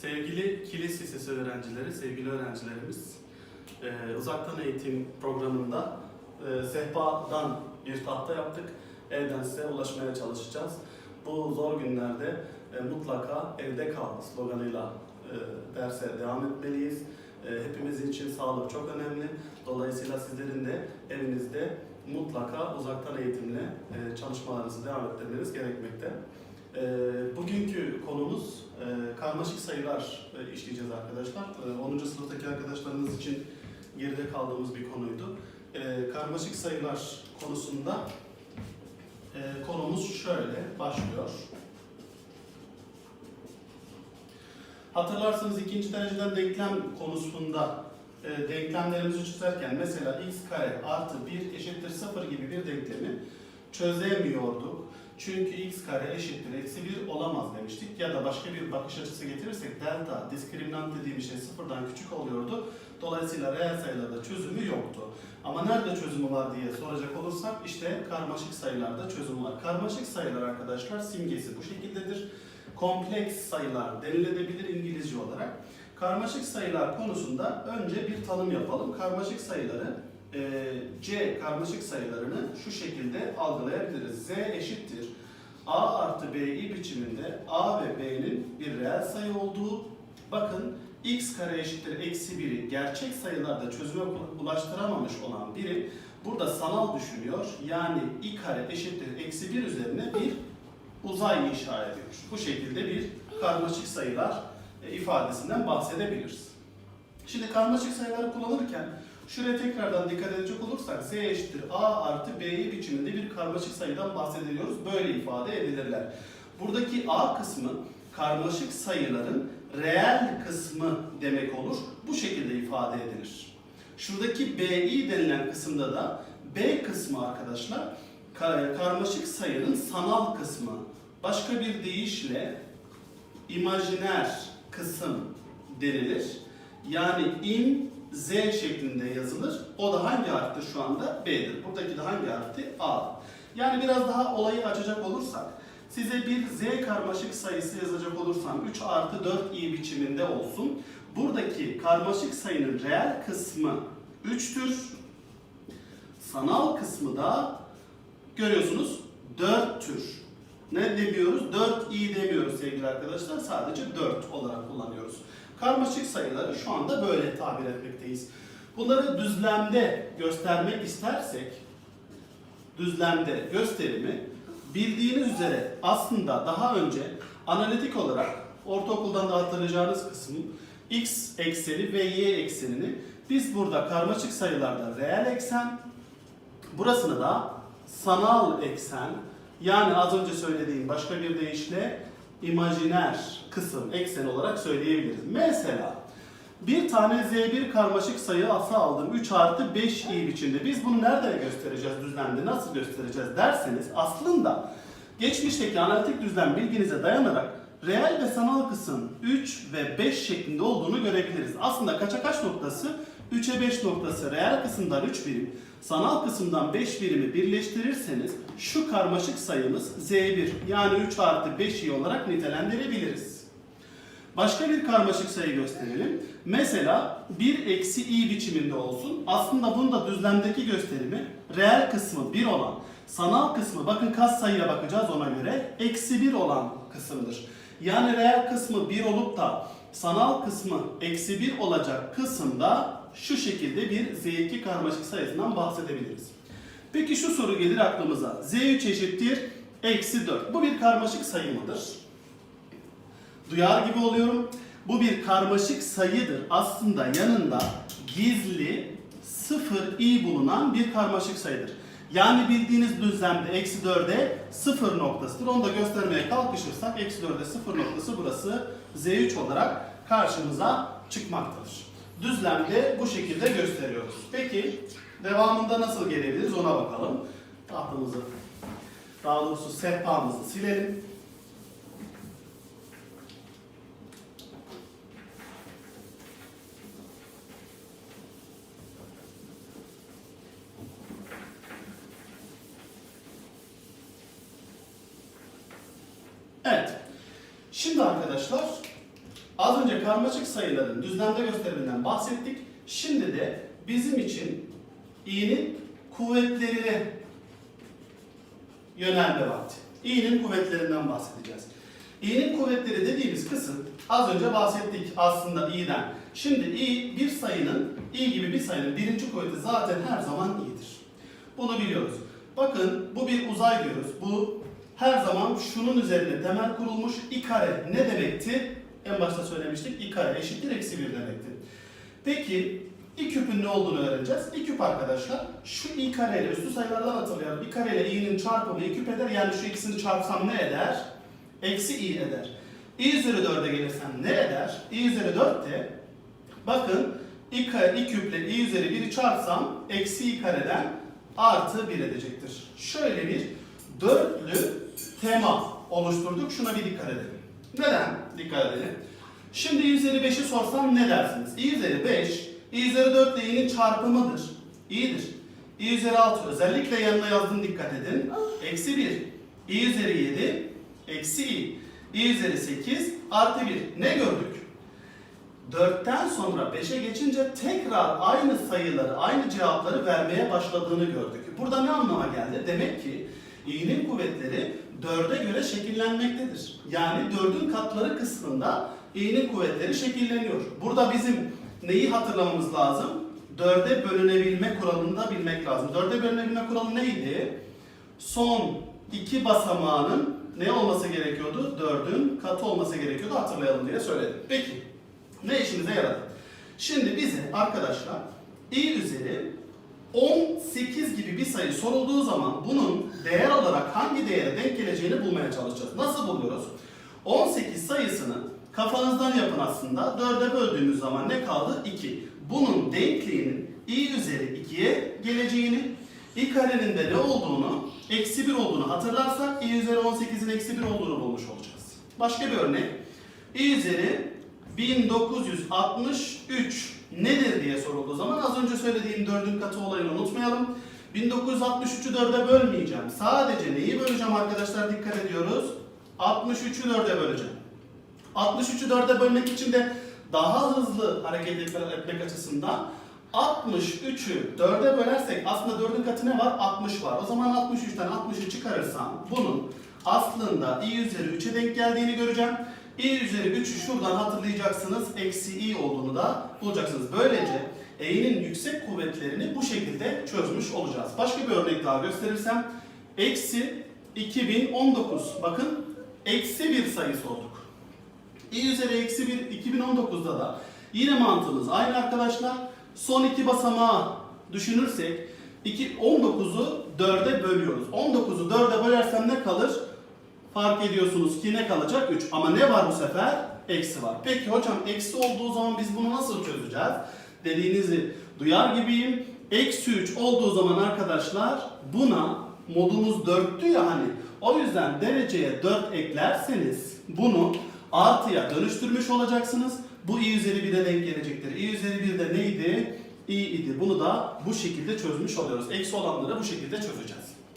Sevgili Kilis Lisesi öğrencileri, sevgili öğrencilerimiz, e, uzaktan eğitim programında e, sehpadan bir tahta yaptık. Evden size ulaşmaya çalışacağız. Bu zor günlerde e, mutlaka evde kal sloganıyla e, derse devam etmeliyiz. E, hepimizin için sağlık çok önemli. Dolayısıyla sizlerin de evinizde mutlaka uzaktan eğitimle e, çalışmalarınızı devam ettirmeniz gerekmekte. E, bugünkü konumuz e, karmaşık sayılar e, işleyeceğiz arkadaşlar. E, 10. sınıftaki arkadaşlarımız için geride kaldığımız bir konuydu. E, karmaşık sayılar konusunda e, konumuz şöyle başlıyor. Hatırlarsanız ikinci dereceden denklem konusunda e, denklemlerimizi çözerken mesela x kare artı 1 eşittir 0 gibi bir denklemi çözemiyorduk. Çünkü x kare eşittir eksi 1 olamaz demiştik. Ya da başka bir bakış açısı getirirsek delta diskriminant dediğimiz şey sıfırdan küçük oluyordu. Dolayısıyla reel sayılarda çözümü yoktu. Ama nerede çözümü var diye soracak olursak işte karmaşık sayılarda çözümü var. Karmaşık sayılar arkadaşlar simgesi bu şekildedir. Kompleks sayılar denilebilir İngilizce olarak. Karmaşık sayılar konusunda önce bir tanım yapalım. Karmaşık sayıları C karmaşık sayılarını şu şekilde algılayabiliriz. Z eşittir A artı B'yi biçiminde A ve B'nin bir reel sayı olduğu bakın x kare eşittir eksi 1'i gerçek sayılarda çözüme ulaştıramamış olan biri burada sanal düşünüyor. Yani i kare eşittir eksi 1 üzerine bir uzay inşa ediyor. Bu şekilde bir karmaşık sayılar e, ifadesinden bahsedebiliriz. Şimdi karmaşık sayıları kullanırken şuraya tekrardan dikkat edecek olursak z eşittir a artı b'yi biçiminde bir karmaşık sayıdan bahsediyoruz. Böyle ifade edilirler. Buradaki a kısmı karmaşık sayıların reel kısmı demek olur. Bu şekilde ifade edilir. Şuradaki bi denilen kısımda da b kısmı arkadaşlar kar- karmaşık sayının sanal kısmı. Başka bir deyişle imajiner kısım denilir. Yani in z şeklinde yazılır. O da hangi harftir şu anda? B'dir. Buradaki de hangi harfti? A. Yani biraz daha olayı açacak olursak size bir z karmaşık sayısı yazacak olursam 3 artı 4 i biçiminde olsun. Buradaki karmaşık sayının reel kısmı 3'tür. Sanal kısmı da görüyorsunuz 4'tür. Ne demiyoruz? 4i demiyoruz sevgili arkadaşlar. Sadece 4 olarak kullanıyoruz. Karmaşık sayıları şu anda böyle tabir etmekteyiz. Bunları düzlemde göstermek istersek düzlemde gösterimi bildiğiniz üzere aslında daha önce analitik olarak ortaokuldan da hatırlayacağınız kısmı x ekseni ve y eksenini biz burada karmaşık sayılarda reel eksen burasını da sanal eksen yani az önce söylediğim başka bir deyişle imajiner kısım eksen olarak söyleyebiliriz. Mesela bir tane z1 karmaşık sayı asa aldım 3 artı 5i biçimde. Biz bunu nerede göstereceğiz düzlemde nasıl göstereceğiz derseniz aslında geçmişteki analitik düzlem bilginize dayanarak reel ve sanal kısım 3 ve 5 şeklinde olduğunu görebiliriz. Aslında kaça kaç noktası 3'e 5 noktası reel kısımdan 3 birim, sanal kısımdan 5 birimi birleştirirseniz şu karmaşık sayımız Z1 yani 3 artı 5i olarak nitelendirebiliriz. Başka bir karmaşık sayı gösterelim. Mesela 1 eksi i biçiminde olsun. Aslında bunun da düzlemdeki gösterimi reel kısmı 1 olan, sanal kısmı bakın kas sayıya bakacağız ona göre eksi 1 olan kısımdır. Yani reel kısmı 1 olup da sanal kısmı eksi 1 olacak kısımda şu şekilde bir Z2 karmaşık sayısından bahsedebiliriz. Peki şu soru gelir aklımıza. Z3 eşittir eksi 4. Bu bir karmaşık sayı mıdır? Duyar gibi oluyorum. Bu bir karmaşık sayıdır. Aslında yanında gizli 0 i bulunan bir karmaşık sayıdır. Yani bildiğiniz düzlemde eksi 4'e 0 noktasıdır. Onu da göstermeye kalkışırsak eksi 4'e 0 noktası burası Z3 olarak karşımıza çıkmaktadır. Düzlemde bu şekilde gösteriyoruz. Peki devamında nasıl gelebiliriz ona bakalım. Tahtamızı, daha doğrusu sehpamızı silelim. Evet. Şimdi arkadaşlar Az önce karmaşık sayıların düzlemde gösteriminden bahsettik. Şimdi de bizim için i'nin kuvvetlerine yönelme vakti. i'nin kuvvetlerinden bahsedeceğiz. i'nin kuvvetleri dediğimiz kısım az önce bahsettik aslında i'den. Şimdi i bir sayının, i gibi bir sayının birinci kuvveti zaten her zaman i'dir. Bunu biliyoruz. Bakın bu bir uzay diyoruz. Bu her zaman şunun üzerine temel kurulmuş i kare ne demekti? En başta söylemiştik i kare eşittir eksi 1 demekti. Peki i küpün ne olduğunu öğreneceğiz. i küp arkadaşlar şu i kare ile üstü sayılardan hatırlayalım. i kare ile i'nin çarpımı i küp eder. Yani şu ikisini çarpsam ne eder? Eksi i eder. i üzeri 4'e gelirsem ne eder? i üzeri 4 de bakın i, kare, i küple i üzeri 1'i çarpsam eksi i kareden artı 1 edecektir. Şöyle bir dörtlü tema oluşturduk. Şuna bir dikkat edelim. Neden? Dikkat edelim. Şimdi i üzeri 5'i sorsam ne dersiniz? i üzeri 5, i üzeri 4 ile i'nin çarpımıdır. i'dir. i üzeri 6 özellikle yanına yazdım dikkat edin. Eksi 1. i üzeri 7, eksi i. i üzeri 8 artı 1. Ne gördük? 4'ten sonra 5'e geçince tekrar aynı sayıları, aynı cevapları vermeye başladığını gördük. Burada ne anlama geldi? Demek ki i'nin kuvvetleri 4'e göre şekillenmektedir. Yani 4'ün katları kısmında i'nin kuvvetleri şekilleniyor. Burada bizim neyi hatırlamamız lazım? 4'e bölünebilme kuralını da bilmek lazım. 4'e bölünebilme kuralı neydi? Son iki basamağının ne olması gerekiyordu? 4'ün katı olması gerekiyordu hatırlayalım diye söyledim. Peki. Ne işimize yaradı? Şimdi bize arkadaşlar i üzeri 18 gibi bir sayı sorulduğu zaman bunun değer olarak hangi değere denk geleceğini bulmaya çalışacağız. Nasıl buluyoruz? 18 sayısını kafanızdan yapın aslında. 4'e böldüğümüz zaman ne kaldı? 2. Bunun denkliğinin i üzeri 2'ye geleceğini, i karenin de ne olduğunu, eksi 1 olduğunu hatırlarsak i üzeri 18'in eksi 1 olduğunu bulmuş olacağız. Başka bir örnek. i üzeri 1963 nedir diye sorulduğu zaman az önce söylediğim 4'ün katı olayını unutmayalım. 1963'ü 4'e bölmeyeceğim. Sadece neyi böleceğim arkadaşlar dikkat ediyoruz. 63'ü 4'e böleceğim. 63'ü 4'e bölmek için de daha hızlı hareket etmek açısından 63'ü 4'e bölersek aslında 4'ün katı ne var? 60 var. O zaman 63'ten 60'ı çıkarırsam bunun aslında i üzeri 3'e denk geldiğini göreceğim. İ üzeri 3'ü şuradan hatırlayacaksınız. Eksi i olduğunu da bulacaksınız. Böylece e'nin yüksek kuvvetlerini bu şekilde çözmüş olacağız. Başka bir örnek daha gösterirsem. Eksi 2019. Bakın eksi bir sayı sorduk. i üzeri eksi 1 2019'da da yine mantığımız aynı arkadaşlar. Son iki basamağı düşünürsek 2 19'u 4'e bölüyoruz. 19'u 4'e bölersem ne kalır? Fark ediyorsunuz ki ne kalacak? 3. Ama ne var bu sefer? Eksi var. Peki hocam eksi olduğu zaman biz bunu nasıl çözeceğiz? Dediğinizi duyar gibiyim. Eksi 3 olduğu zaman arkadaşlar buna modumuz 4'tü ya hani. O yüzden dereceye 4 eklerseniz bunu artıya dönüştürmüş olacaksınız. Bu i üzeri 1'e denk gelecektir. i üzeri 1 de neydi? i idi. Bunu da bu şekilde çözmüş oluyoruz. Eksi olanları bu şekilde çözeceğiz.